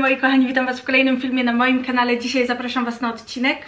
moi kochani, witam was w kolejnym filmie na moim kanale. Dzisiaj zapraszam was na odcinek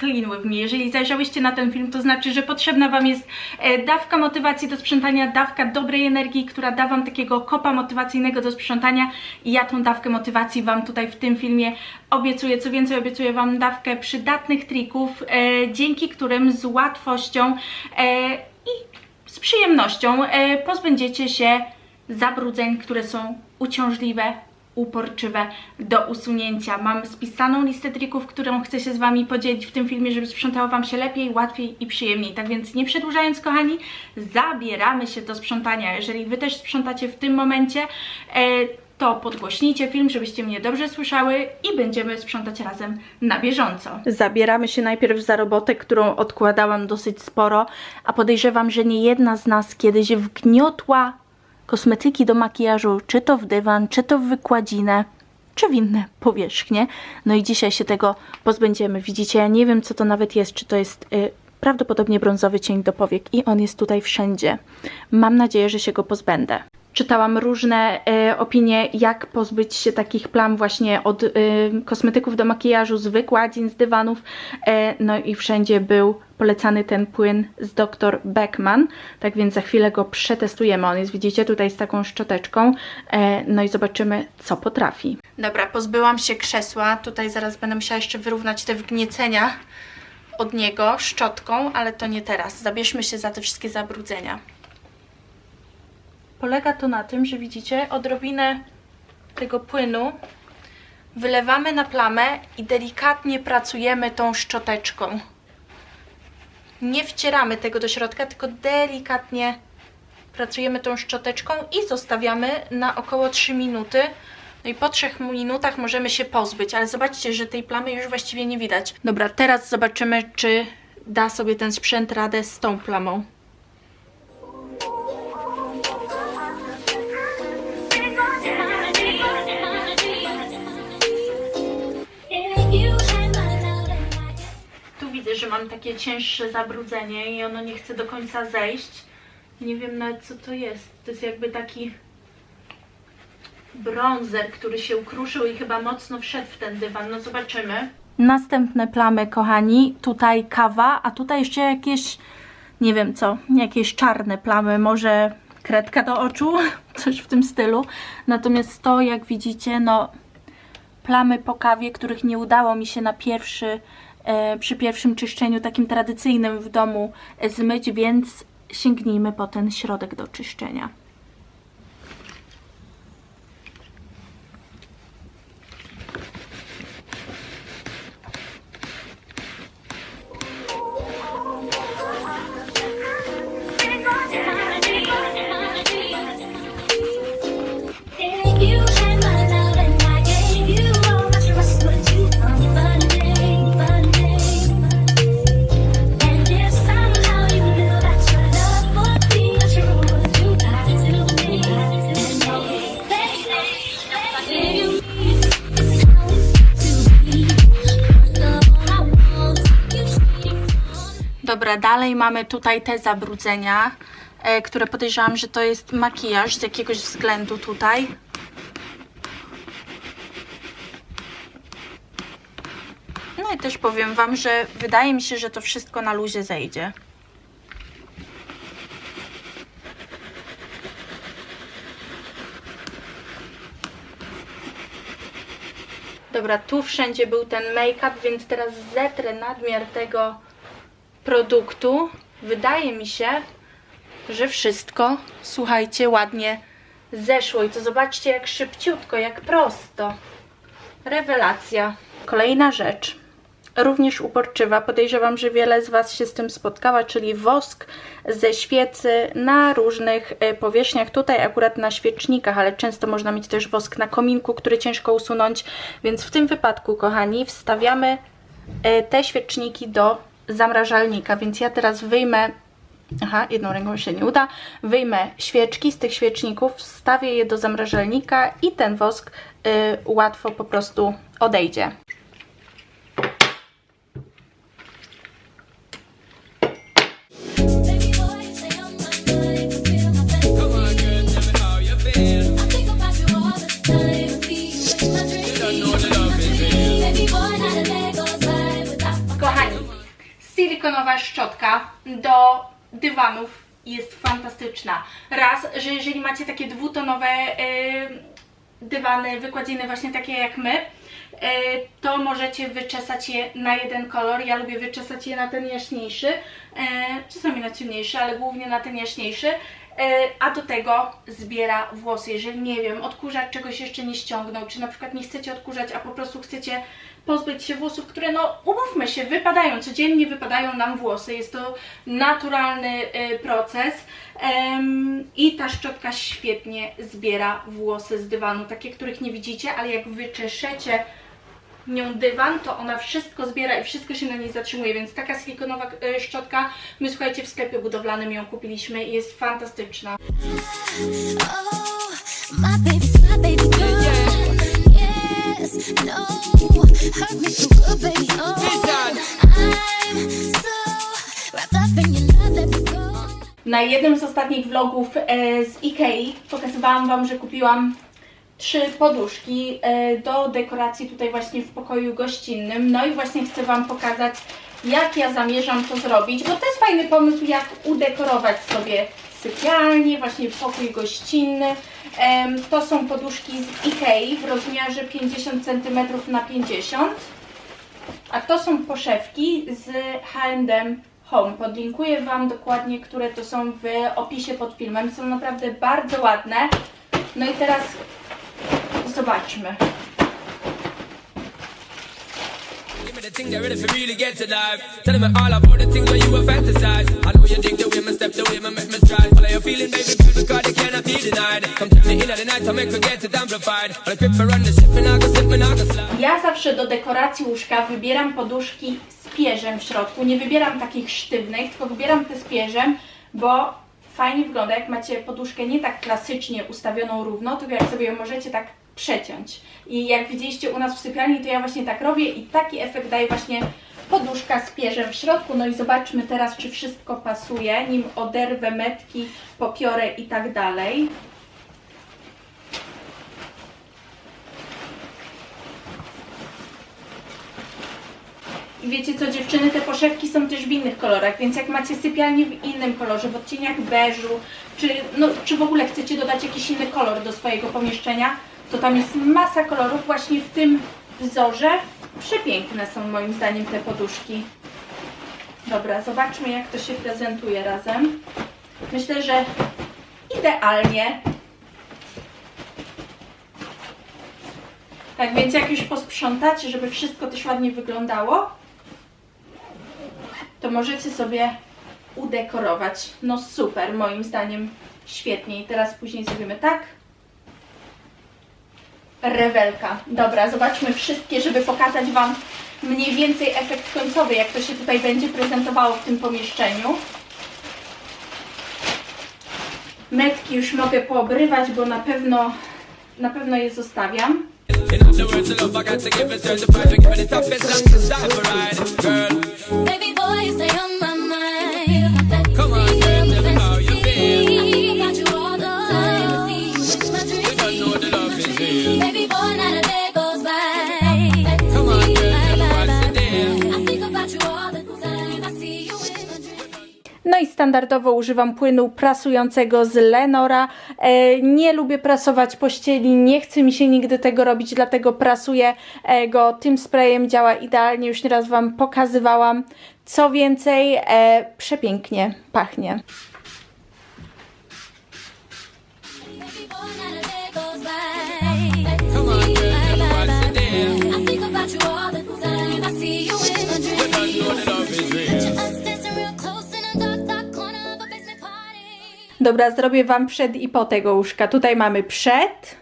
Clean With Me. Jeżeli zajrzałyście na ten film, to znaczy, że potrzebna wam jest e, dawka motywacji do sprzątania, dawka dobrej energii, która da wam takiego kopa motywacyjnego do sprzątania i ja tą dawkę motywacji wam tutaj w tym filmie obiecuję. Co więcej, obiecuję wam dawkę przydatnych trików, e, dzięki którym z łatwością e, i z przyjemnością pozbędziecie się zabrudzeń, które są uciążliwe, uporczywe do usunięcia. Mam spisaną listę trików, którą chcę się z Wami podzielić w tym filmie, żeby sprzątało Wam się lepiej, łatwiej i przyjemniej. Tak więc nie przedłużając, kochani, zabieramy się do sprzątania. Jeżeli Wy też sprzątacie w tym momencie, e, to podgłośnijcie film, żebyście mnie dobrze słyszały i będziemy sprzątać razem na bieżąco. Zabieramy się najpierw za robotę, którą odkładałam dosyć sporo, a podejrzewam, że nie jedna z nas kiedyś wgniotła kosmetyki do makijażu, czy to w dywan, czy to w wykładzinę, czy w inne powierzchnie. No i dzisiaj się tego pozbędziemy. Widzicie, ja nie wiem, co to nawet jest, czy to jest y, prawdopodobnie brązowy cień do powiek i on jest tutaj wszędzie. Mam nadzieję, że się go pozbędę. Czytałam różne e, opinie, jak pozbyć się takich plam właśnie od e, kosmetyków do makijażu, z wykładzin, z dywanów. E, no i wszędzie był polecany ten płyn z dr Beckman. Tak więc za chwilę go przetestujemy. On jest, widzicie, tutaj z taką szczoteczką. E, no i zobaczymy, co potrafi. Dobra, pozbyłam się krzesła. Tutaj zaraz będę musiała jeszcze wyrównać te wgniecenia od niego szczotką, ale to nie teraz. Zabierzmy się za te wszystkie zabrudzenia. Polega to na tym, że widzicie, odrobinę tego płynu wylewamy na plamę i delikatnie pracujemy tą szczoteczką. Nie wcieramy tego do środka, tylko delikatnie pracujemy tą szczoteczką i zostawiamy na około 3 minuty. No i po 3 minutach możemy się pozbyć, ale zobaczcie, że tej plamy już właściwie nie widać. Dobra, teraz zobaczymy, czy da sobie ten sprzęt radę z tą plamą. Że mam takie cięższe zabrudzenie i ono nie chce do końca zejść. Nie wiem nawet co to jest. To jest jakby taki bronzer, który się ukruszył i chyba mocno wszedł w ten dywan. No zobaczymy. Następne plamy, kochani. Tutaj kawa, a tutaj jeszcze jakieś, nie wiem co, jakieś czarne plamy, może kredka do oczu, coś w tym stylu. Natomiast to, jak widzicie, no plamy po kawie, których nie udało mi się na pierwszy, przy pierwszym czyszczeniu takim tradycyjnym w domu e, zmyć, więc sięgnijmy po ten środek do czyszczenia. Dalej mamy tutaj te zabrudzenia, e, które podejrzewam, że to jest makijaż z jakiegoś względu tutaj. No i też powiem Wam, że wydaje mi się, że to wszystko na luzie zejdzie. Dobra, tu wszędzie był ten make-up, więc teraz zetrę nadmiar tego produktu. Wydaje mi się, że wszystko, słuchajcie, ładnie zeszło. I to zobaczcie, jak szybciutko, jak prosto. Rewelacja. Kolejna rzecz, również uporczywa. Podejrzewam, że wiele z Was się z tym spotkała, czyli wosk ze świecy na różnych e, powierzchniach. Tutaj akurat na świecznikach, ale często można mieć też wosk na kominku, który ciężko usunąć. Więc w tym wypadku, kochani, wstawiamy e, te świeczniki do zamrażalnika, więc ja teraz wyjmę, aha, jedną ręką się nie uda, wyjmę świeczki z tych świeczników, wstawię je do zamrażalnika i ten wosk y, łatwo po prostu odejdzie. Silikonowa szczotka do dywanów jest fantastyczna. Raz, że jeżeli macie takie dwutonowe yy, dywany wykładziny właśnie takie jak my, yy, to możecie wyczesać je na jeden kolor. Ja lubię wyczesać je na ten jaśniejszy, yy, czasami na ciemniejszy, ale głównie na ten jaśniejszy. Yy, A do tego zbiera włosy. Jeżeli nie wiem, odkurzacz czegoś jeszcze nie ściągnął, czy na przykład nie chcecie odkurzać, a po prostu chcecie pozbyć się włosów, które no umówmy się, wypadają, codziennie wypadają nam włosy. Jest to naturalny y, proces i ta szczotka świetnie zbiera włosy z dywanu, takie, których nie widzicie, ale jak wyczeszecie nią dywan, to ona wszystko zbiera i wszystko się na niej zatrzymuje, więc taka silikonowa y, szczotka, my słuchajcie, w sklepie budowlanym ją kupiliśmy i jest fantastyczna. Na jednym z ostatnich vlogów e, z Ikei pokazywałam Wam, że kupiłam trzy poduszki e, do dekoracji tutaj właśnie w pokoju gościnnym. No i właśnie chcę Wam pokazać, jak ja zamierzam to zrobić, bo to jest fajny pomysł, jak udekorować sobie sypialnię, właśnie pokój gościnny. To są poduszki z Ikei w rozmiarze 50 cm na 50 a to są poszewki z H&M Home. Podlinkuję Wam dokładnie, które to są w opisie pod filmem. Są naprawdę bardzo ładne. No i teraz zobaczmy. Give me the thing they're ready for really get to life. Tell me all about the things where you were fantasize. I know you dig the way me step, the way me make me stride. Follow your feeling, baby, girl, because they cannot be denied. Come to me in the night, I make her get it amplified. On a quick for run the ship, and I go slip, and I go slide. Ja zawsze do dekoracji łóżka wybieram poduszki z pierzem w środku. Nie wybieram takich sztywnych, tylko wybieram te z pierzem, bo fajnie wygląda, jak macie poduszkę nie tak klasycznie ustawioną równo, tylko jak sobie ją możecie tak przeciąć. I jak widzieliście u nas w sypialni, to ja właśnie tak robię i taki efekt daje właśnie poduszka z pierzem w środku. No i zobaczmy teraz, czy wszystko pasuje, nim oderwę metki, popiorę i tak dalej. I wiecie co dziewczyny, te poszewki są też w innych kolorach, więc jak macie sypialnię w innym kolorze, w odcieniach beżu, czy, no, czy w ogóle chcecie dodać jakiś inny kolor do swojego pomieszczenia, to tam jest masa kolorów właśnie w tym wzorze. Przepiękne są moim zdaniem te poduszki. Dobra, zobaczmy jak to się prezentuje razem. Myślę, że idealnie. Tak więc jak już posprzątacie, żeby wszystko też ładnie wyglądało, to możecie sobie udekorować. No super, moim zdaniem świetnie. I teraz później zrobimy tak. Rewelka. Dobra, zobaczmy wszystkie, żeby pokazać Wam mniej więcej efekt końcowy, jak to się tutaj będzie prezentowało w tym pomieszczeniu. Metki już mogę poobrywać, bo na pewno, na pewno je zostawiam. In other words, the standardowo używam płynu prasującego z Lenora. E, nie lubię prasować pościeli, nie chce mi się nigdy tego robić, dlatego prasuję e, go tym sprayem. Działa idealnie, już nieraz Wam pokazywałam. Co więcej, e, przepięknie pachnie. Dobra, zrobię Wam przed i po tego łóżka. Tutaj mamy przed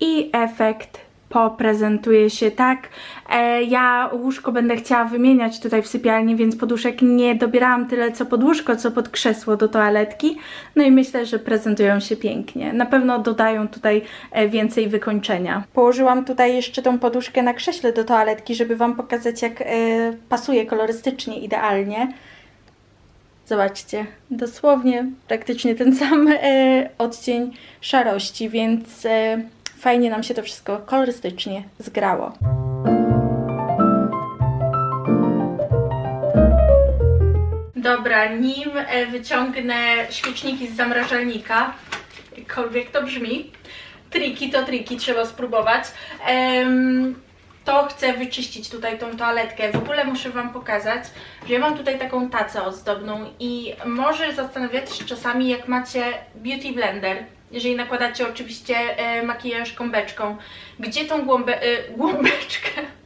i efekt po prezentuje się tak. E, ja łóżko będę chciała wymieniać tutaj w sypialni, więc poduszek nie dobierałam tyle co pod łóżko, co pod krzesło do toaletki. No i myślę, że prezentują się pięknie. Na pewno dodają tutaj e, więcej wykończenia. Położyłam tutaj jeszcze tą poduszkę na krześle do toaletki, żeby Wam pokazać jak e, pasuje kolorystycznie idealnie. Zobaczcie, dosłownie praktycznie ten sam e, odcień szarości, więc e, fajnie nam się to wszystko kolorystycznie zgrało. Dobra, nim e, wyciągnę świeczniki z zamrażalnika, jakkolwiek to brzmi, triki to triki, trzeba spróbować, to chcę wyczyścić tutaj tą toaletkę. W ogóle muszę Wam pokazać, że ja mam tutaj taką tacę ozdobną i może zastanawiać się czasami, jak macie beauty blender, jeżeli nakładacie oczywiście e, makijaż gąbeczką, gdzie tą głąbę, e, głąbeczkę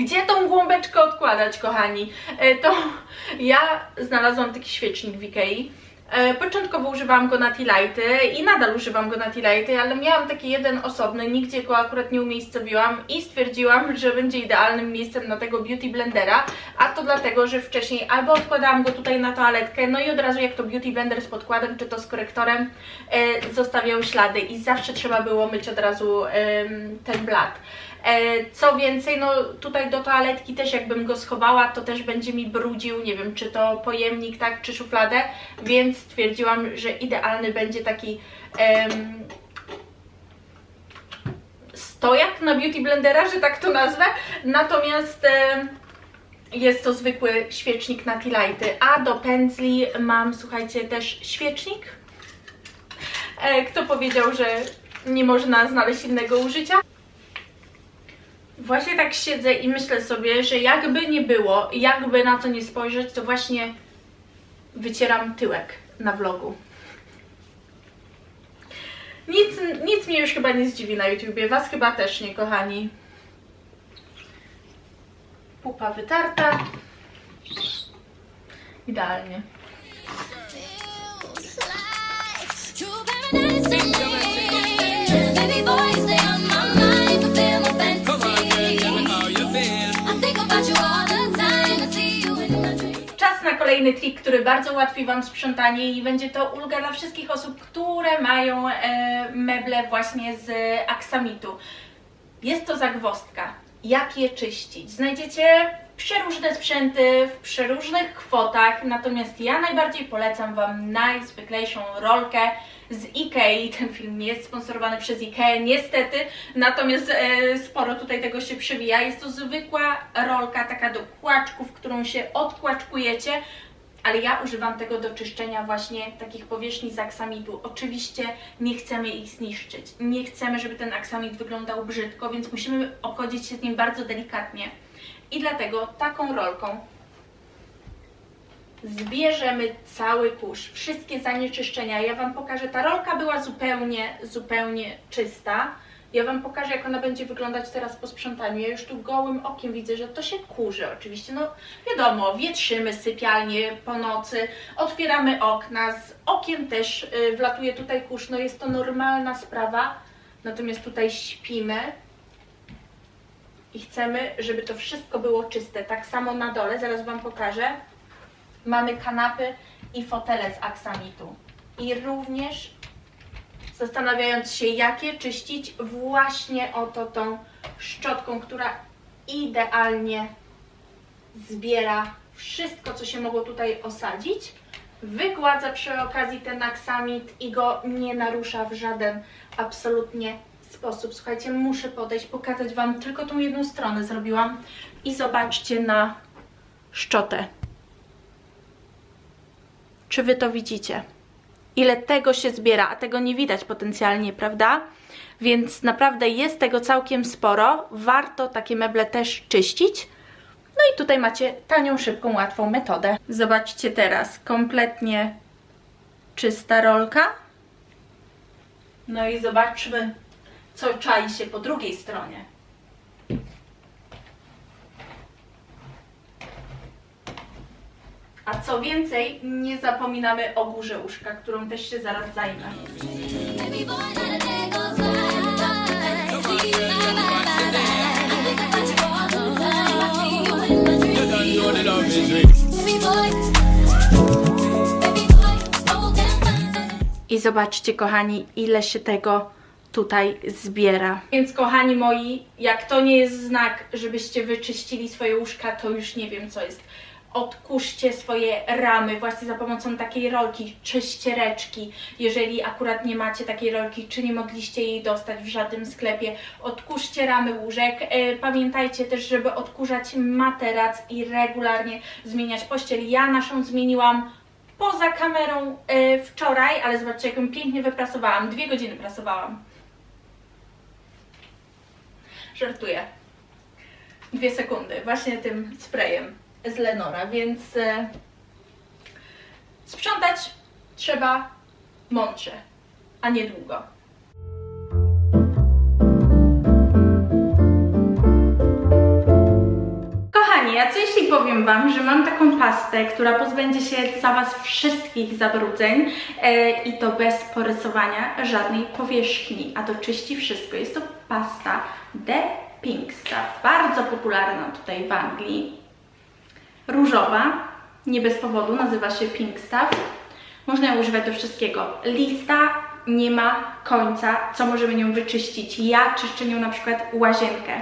gdzie tą głąbeczkę odkładać, kochani? E, To ja znalazłam taki świecznik w Ikei. E, Początkowo używałam go na T-Lighty i nadal używam go na T-Lighty, ale miałam taki jeden osobny, nigdzie go akurat nie umiejscowiłam i stwierdziłam, że będzie idealnym miejscem na tego beauty blendera, a to dlatego, że wcześniej albo odkładałam go tutaj na toaletkę, no i od razu jak to beauty blender z podkładem, czy to z korektorem, e, zostawiał ślady i zawsze trzeba było myć od razu ten blat. E, Co więcej, no tutaj do toaletki też jakbym go schowała, to też będzie mi brudził, nie wiem, czy to pojemnik, tak, czy szufladę, więc stwierdziłam, że idealny będzie taki em, stojak na beauty blendera, że tak to nazwę, natomiast em, jest to zwykły świecznik na T-Lighty, a do pędzli mam, słuchajcie, też świecznik. E, Kto powiedział, że nie można znaleźć innego użycia? Właśnie tak siedzę i myślę sobie, że jakby nie było, jakby na to nie spojrzeć, to właśnie wycieram tyłek na vlogu. Nic, nic mnie już chyba nie zdziwi na YouTubie, was chyba też nie, kochani. Pupa wytarta. Idealnie. Kolejny trik, który bardzo ułatwi Wam sprzątanie i będzie to ulga dla wszystkich osób, które mają e, meble właśnie z aksamitu. Jest to zagwozdka. Jak je czyścić? Znajdziecie przeróżne sprzęty w przeróżnych kwotach, natomiast ja najbardziej polecam Wam najzwyklejszą rolkę z Ikei. Ten film jest sponsorowany przez Ikea, niestety, natomiast e, sporo tutaj tego się przewija. Jest to zwykła rolka, taka do kłaczków, którą się odkłaczkujecie, ale ja używam tego do czyszczenia właśnie takich powierzchni z aksamitu. Oczywiście nie chcemy ich zniszczyć, nie chcemy, żeby ten aksamit wyglądał brzydko, więc musimy obchodzić się z nim bardzo delikatnie. I dlatego taką rolką zbierzemy cały kurz, wszystkie zanieczyszczenia. Ja Wam pokażę, ta rolka była zupełnie, zupełnie czysta. Ja Wam pokażę, jak ona będzie wyglądać teraz po sprzątaniu. Ja już tu gołym okiem widzę, że to się kurzy oczywiście. No wiadomo, wietrzymy sypialnie po nocy, otwieramy okna, z okien też y, wlatuje tutaj kurz. No jest to normalna sprawa, natomiast tutaj śpimy i chcemy, żeby to wszystko było czyste. Tak samo na dole, zaraz Wam pokażę. Mamy kanapy i fotele z aksamitu. I również zastanawiając się, jak je czyścić, właśnie oto tą szczotką, która idealnie zbiera wszystko, co się mogło tutaj osadzić. Wygładza przy okazji ten aksamit i go nie narusza w żaden absolutnie sposób. Słuchajcie, muszę podejść, pokazać Wam tylko tą jedną stronę zrobiłam i zobaczcie na szczotę. Czy Wy to widzicie? Ile tego się zbiera, a tego nie widać potencjalnie, prawda? Więc naprawdę jest tego całkiem sporo. Warto takie meble też czyścić. No i tutaj macie tanią, szybką, łatwą metodę. Zobaczcie teraz, kompletnie czysta rolka. No i zobaczmy, co czai się po drugiej stronie. A co więcej, nie zapominamy o górze łóżka, którą też się zaraz zajmę. I zobaczcie, kochani, ile się tego tutaj zbiera. Więc, kochani moi, jak to nie jest znak, żebyście wyczyścili swoje łóżka, to już nie wiem, co jest. Odkurzcie swoje ramy właśnie za pomocą takiej rolki czy ściereczki. Jeżeli akurat nie macie takiej rolki, czy nie mogliście jej dostać w żadnym sklepie, odkurzcie ramy łóżek. E, Pamiętajcie też, żeby odkurzać materac i regularnie zmieniać pościel. Ja naszą zmieniłam poza kamerą e, wczoraj, ale zobaczcie, jak ją pięknie wyprasowałam. Dwie godziny prasowałam. Żartuję. Dwie sekundy, właśnie tym sprayem z Lenora, więc e, sprzątać trzeba mądrze, a nie długo. Kochani, a co jeśli powiem Wam, że mam taką pastę, która pozbędzie się za Was wszystkich zabrudzeń e, i to bez porysowania żadnej powierzchni, a to czyści wszystko. Jest to pasta The Pink Stuff, bardzo popularna tutaj w Anglii. Różowa, nie bez powodu, nazywa się Pink Stuff. Można ją używać do wszystkiego. Lista nie ma końca, co możemy nią wyczyścić. Ja czyszczę nią na przykład łazienkę.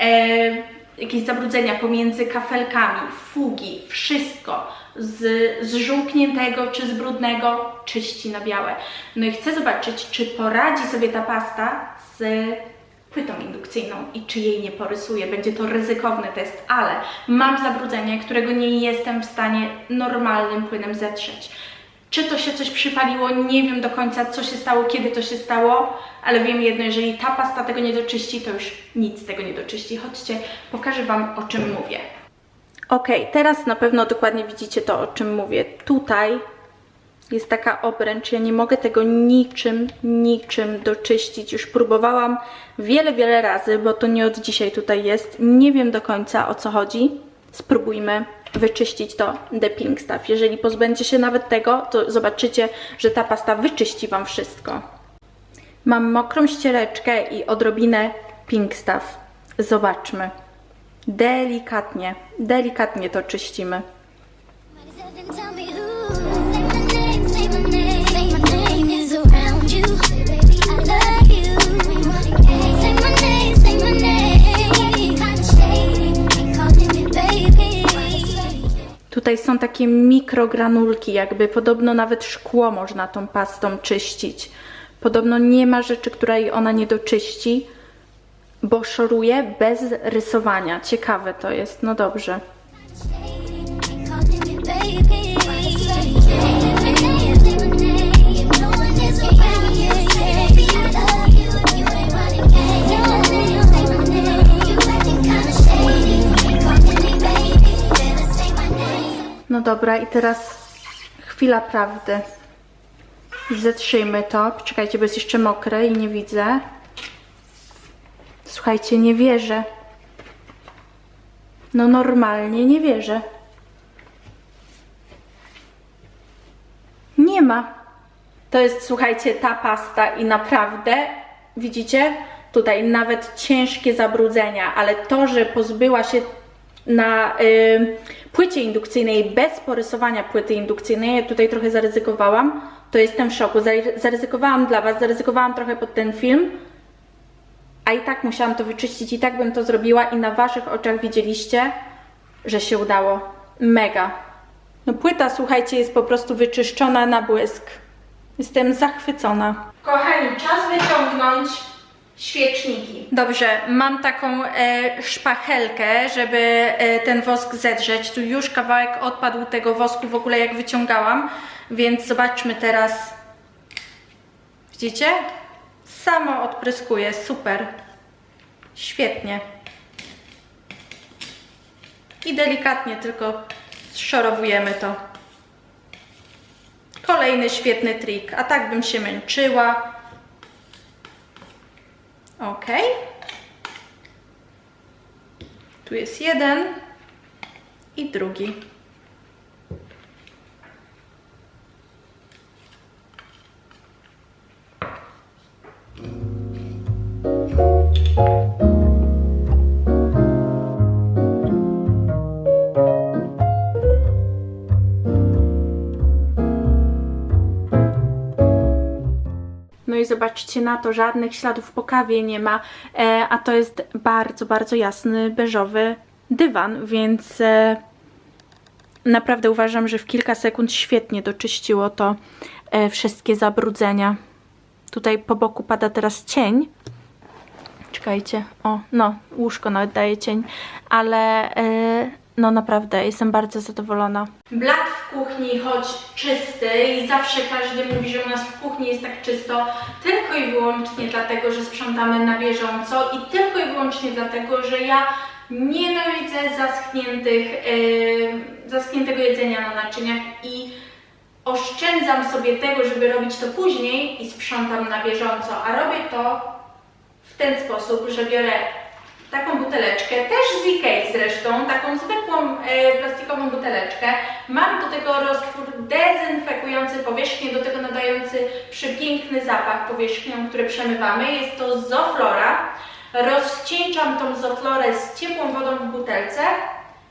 E, jakieś zabrudzenia pomiędzy kafelkami, fugi, wszystko z, z żółkniętego czy z brudnego czyści na białe. No i chcę zobaczyć, czy poradzi sobie ta pasta z płytą indukcyjną i czy jej nie porysuje. Będzie to ryzykowny test, ale mam zabrudzenie, którego nie jestem w stanie normalnym płynem zetrzeć. Czy to się coś przypaliło? Nie wiem do końca, co się stało, kiedy to się stało, ale wiem jedno, jeżeli ta pasta tego nie doczyści, to już nic tego nie doczyści. Chodźcie, pokażę Wam, o czym mówię. Ok, teraz na pewno dokładnie widzicie to, o czym mówię. Tutaj jest taka obręcz, ja nie mogę tego niczym, niczym doczyścić. Już próbowałam wiele, wiele razy, bo to nie od dzisiaj tutaj jest. Nie wiem do końca o co chodzi. Spróbujmy wyczyścić to The Pink Stuff. Jeżeli pozbędzie się nawet tego, to zobaczycie, że ta pasta wyczyści Wam wszystko. Mam mokrą ściereczkę i odrobinę Pink Stuff. Zobaczmy. Delikatnie, delikatnie to czyścimy. Tutaj są takie mikrogranulki, jakby podobno nawet szkło można tą pastą czyścić. Podobno nie ma rzeczy, której ona nie doczyści, bo szoruje bez rysowania. Ciekawe to jest, no dobrze. Dobra, i teraz chwila prawdy. Zetrzyjmy to. Czekajcie, bo jest jeszcze mokre i nie widzę. Słuchajcie, nie wierzę. No normalnie nie wierzę. Nie ma. To jest, słuchajcie, ta pasta i naprawdę, widzicie, tutaj nawet ciężkie zabrudzenia, ale to, że pozbyła się na y, płycie indukcyjnej bez porysowania płyty indukcyjnej, ja tutaj trochę zaryzykowałam, to jestem w szoku. Zary- Zaryzykowałam dla Was, zaryzykowałam trochę pod ten film, a i tak musiałam to wyczyścić, i tak bym to zrobiła i na Waszych oczach widzieliście, że się udało. Mega. No płyta, słuchajcie, jest po prostu wyczyszczona na błysk. Jestem zachwycona. Kochani, czas wyciągnąć świeczniki. Dobrze, mam taką e, szpachelkę, żeby e, ten wosk zedrzeć. Tu już kawałek odpadł tego wosku w ogóle jak wyciągałam, więc zobaczmy teraz. Widzicie? Samo odpryskuje, super. Świetnie. I delikatnie tylko zszorowujemy to. Kolejny świetny trik, a tak bym się męczyła. Ok. Tu jest jeden i drugi. Zobaczcie na to, żadnych śladów po kawie nie ma, e, a to jest bardzo, bardzo jasny, beżowy dywan, więc e, naprawdę uważam, że w kilka sekund świetnie doczyściło to e, wszystkie zabrudzenia. Tutaj po boku pada teraz cień. Czekajcie, o, no, łóżko nawet daje cień, ale no naprawdę jestem bardzo zadowolona. Blat w kuchni, choć czysty i zawsze każdy mówi, że u nas w kuchni jest tak czysto, tylko i wyłącznie dlatego, że sprzątamy na bieżąco i tylko i wyłącznie dlatego, że ja nienawidzę zaschniętych, yy, zaschniętego jedzenia na naczyniach i oszczędzam sobie tego, żeby robić to później i sprzątam na bieżąco, a robię to w ten sposób, że biorę taką buteleczkę, też z Ikei zresztą, taką zwykłą e, plastikową buteleczkę. Mam do tego roztwór dezynfekujący powierzchnię, do tego nadający przepiękny zapach powierzchnią, które przemywamy. Jest to Zoflora. Rozcieńczam tą Zoflorę z ciepłą wodą w butelce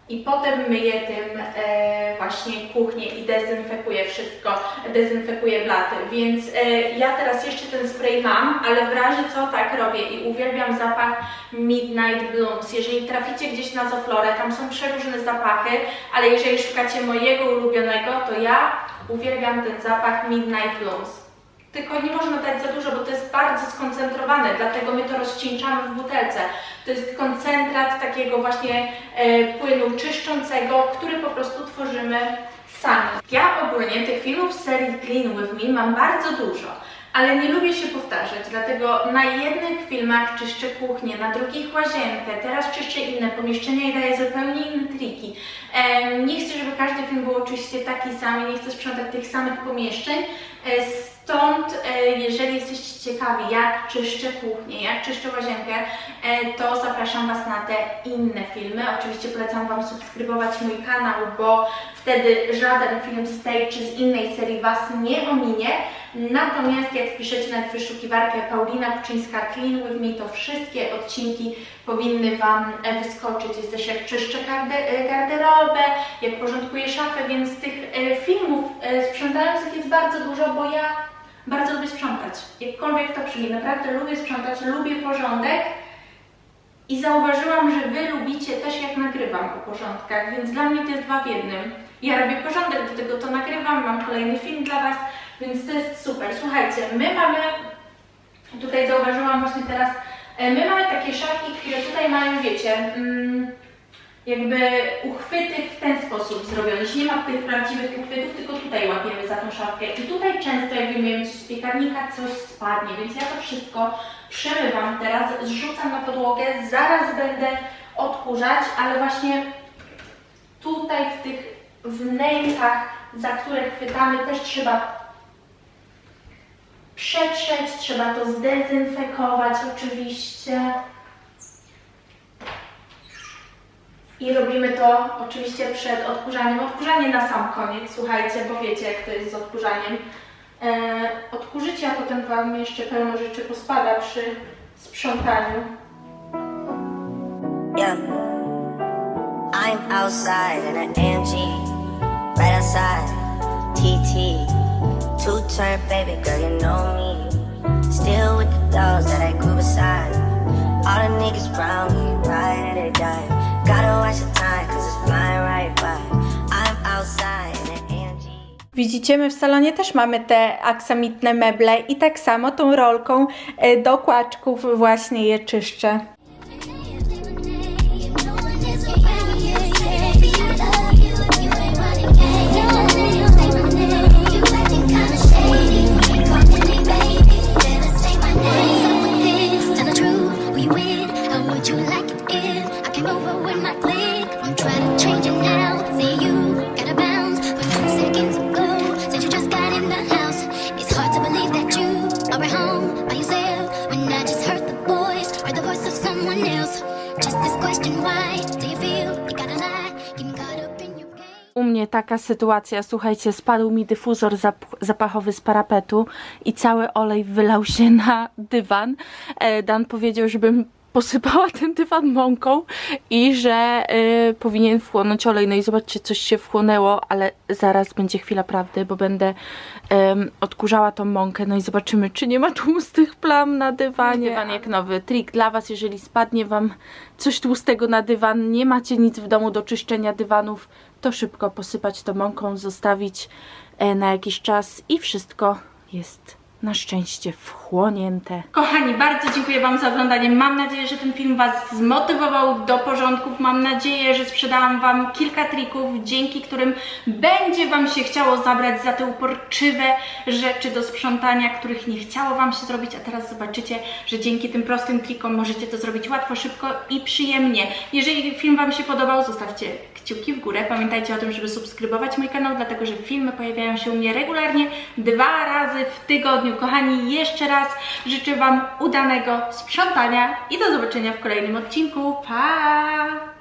i potem myję tym właśnie kuchnię i dezynfekuję wszystko, dezynfekuję blaty, więc e, ja teraz jeszcze ten spray mam, ale w razie co tak robię i uwielbiam zapach Midnight Blooms. Jeżeli traficie gdzieś na Zoflorę, tam są przeróżne zapachy, ale jeżeli szukacie mojego ulubionego, to ja uwielbiam ten zapach Midnight Blooms. Tylko nie można dać za dużo, bo to jest bardzo skoncentrowane, dlatego my to rozcieńczamy w butelce. To jest koncentrat takiego właśnie e, płynu czyszczącego, który po prostu tworzymy sami. Ja ogólnie tych filmów z serii Clean With Me mam bardzo dużo, ale nie lubię się powtarzać, dlatego na jednych filmach czyszczę kuchnię, na drugich łazienkę, teraz czyszczę inne pomieszczenia i daję zupełnie inne triki. Em, nie chcę, żeby każdy film był oczywiście taki sam, i nie chcę sprzątać tych samych pomieszczeń, e, Stąd, e, jeżeli jesteście ciekawi, jak czyszczę kuchnię, jak czyszczę łazienkę, e, to zapraszam Was na te inne filmy. Oczywiście polecam Wam subskrybować mój kanał, bo wtedy żaden film z tej czy z innej serii Was nie ominie. Natomiast jak wpiszecie na wyszukiwarkę Paulina Kuczyńska Clean With Me, to wszystkie odcinki powinny Wam e, wyskoczyć. Jest też jak czyszczę e, garderobę, jak porządkuję szafę, więc tych e, filmów sprzątających jest bardzo dużo, bo ja bardzo lubię sprzątać. Jakkolwiek to brzmi, naprawdę lubię sprzątać, lubię porządek. I zauważyłam, że Wy lubicie też jak nagrywam o porządkach, więc dla mnie to jest dwa w jednym. Ja robię porządek, do tego to nagrywam, mam kolejny film dla Was, więc to jest super. Słuchajcie, my mamy, tutaj zauważyłam właśnie teraz, my mamy takie szafki, które tutaj mają, wiecie, mm, jakby uchwyty w ten sposób zrobione, że nie ma tych prawdziwych uchwytów, tylko tutaj łapiemy za tą szafkę. I tutaj często jak wyjmiemy coś z piekarnika, coś spadnie, więc ja to wszystko przemywam teraz, zrzucam na podłogę, zaraz będę odkurzać, ale właśnie tutaj w tych wnękach, za które chwytamy, też trzeba przetrzeć, trzeba to zdezynfekować oczywiście. I robimy to oczywiście przed odkurzaniem. Odkurzanie na sam koniec, słuchajcie, bo wiecie jak to jest z odkurzaniem. E, odkurzycie, a potem Wam jeszcze pełno rzeczy pospada przy sprzątaniu. Yeah. I'm outside in an AMG, right outside TT. Two turn baby girl, you know me. Still with the dogs that I grew beside. All the niggas round me, ride or die. Gotta watch the time, cause it's flying right by. I'm outside. Widzicie, my w salonie też mamy te aksamitne meble i tak samo tą rolką e, do kłaczków właśnie je czyszczę. U mnie taka sytuacja, słuchajcie, spadł mi dyfuzor zap zapachowy z parapetu i cały olej wylał się na dywan. E, Dan powiedział, żebym posypała ten dywan mąką i że y, powinien wchłonąć olej. No i zobaczcie, coś się wchłonęło, ale zaraz będzie chwila prawdy, bo będę em, odkurzała tą mąkę. No i zobaczymy, czy nie ma tłustych plam na dywanie. Dywan jak nowy. Trik dla Was, jeżeli spadnie Wam coś tłustego na dywan, nie macie nic w domu do czyszczenia dywanów, to szybko posypać to mąką, zostawić e, na jakiś czas i wszystko jest na szczęście wchłonięte. Kochani, bardzo dziękuję Wam za oglądanie. Mam nadzieję, że ten film Was zmotywował do porządków. Mam nadzieję, że sprzedałam Wam kilka trików, dzięki którym będzie Wam się chciało zabrać za te uporczywe rzeczy do sprzątania, których nie chciało Wam się zrobić, a teraz zobaczycie, że dzięki tym prostym trikom możecie to zrobić łatwo, szybko i przyjemnie. Jeżeli film Wam się podobał, zostawcie kciuki w górę. Pamiętajcie o tym, żeby subskrybować mój kanał, dlatego że filmy pojawiają się u mnie regularnie dwa razy w tygodniu. Kochani, jeszcze raz życzę Wam udanego sprzątania i do zobaczenia w kolejnym odcinku. Pa!